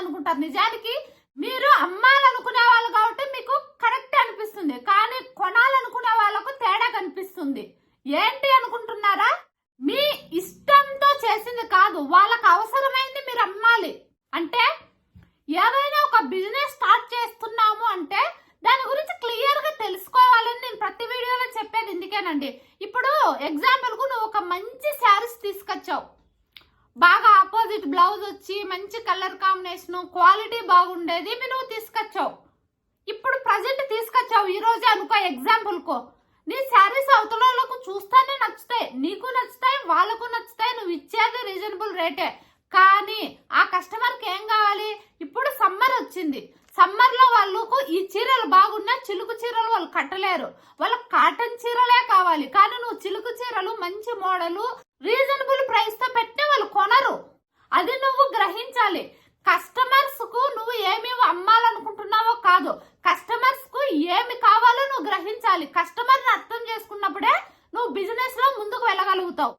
అనుకుంటారు. నిజానికి మీరు అమ్మాలనుకునే వాళ్ళు కాబట్టి మీకు కరెక్ట్ అనిపిస్తుంది. కానీ కొనాలనుకునే వాళ్ళకు తేడా కనిపిస్తుంది. ఏంటి అనుకుంటున్నారా? మీ ఇష్టంతో చేసింది కాదు. వాళ్ళకు అవసరమైంది మీరు అమ్మాలి. అంటే ఏదైనా ఒక బిజినెస్ స్టార్ట్ చేస్తున్నాము అంటే దాని గురించి క్లియర్గా తెలుసుకోవాలని నేను ప్రతి వీడియోలో చెప్పేది. ఇందుకేనండి. ఇప్పుడు ఎగ్జాంపుల్కు నువ్వు ఒక మంచి శారీస్ బాగా ఆపోజిట్ బ్లౌజ్ వచ్చి మంచి కలర్ కాంబినేషన్ క్వాలిటీ బాగుండేది మీరు నువ్వు తీసుకొచ్చావు. ఇప్పుడు ప్రజెంట్ తీసుకొచ్చావు. ఈ రోజే అనుకో ఎగ్జాంపుల్ కో. నీ శారీస్ అవతల వాళ్ళకు చూస్తానే నచ్చుతాయి. నీకు నచ్చుతాయి వాళ్ళకు నచ్చుతాయి. నువ్వు ఇచ్చేది రీజనబుల్ రేటే కానీ ఆ కస్టమర్కి ఏం కావాలి? ఇప్పుడు సమ్మర్ వచ్చింది. సమ్మర్లో వాళ్ళకు ఈ చీరలు బాగున్నా చిలుకు చీరలు వాళ్ళు కట్టలేరు. వాళ్ళకి కాటన్ చీరలే కావాలి. కానీ నువ్వు చిలుకు చీరలు మంచి మోడలు రీజనబుల్ ప్రైస్ గ్రహించాలి. కస్టమర్స్కు నువ్వు ఏమి అమ్మాలనుకుంటున్నావో కాదు. కస్టమర్స్కు ఏమి కావాలో నువ్వు గ్రహించాలి. కస్టమర్ని అర్థం చేసుకున్నప్పుడే నువ్వు బిజినెస్లో ముందుకు వెళ్ళగలుగుతావు.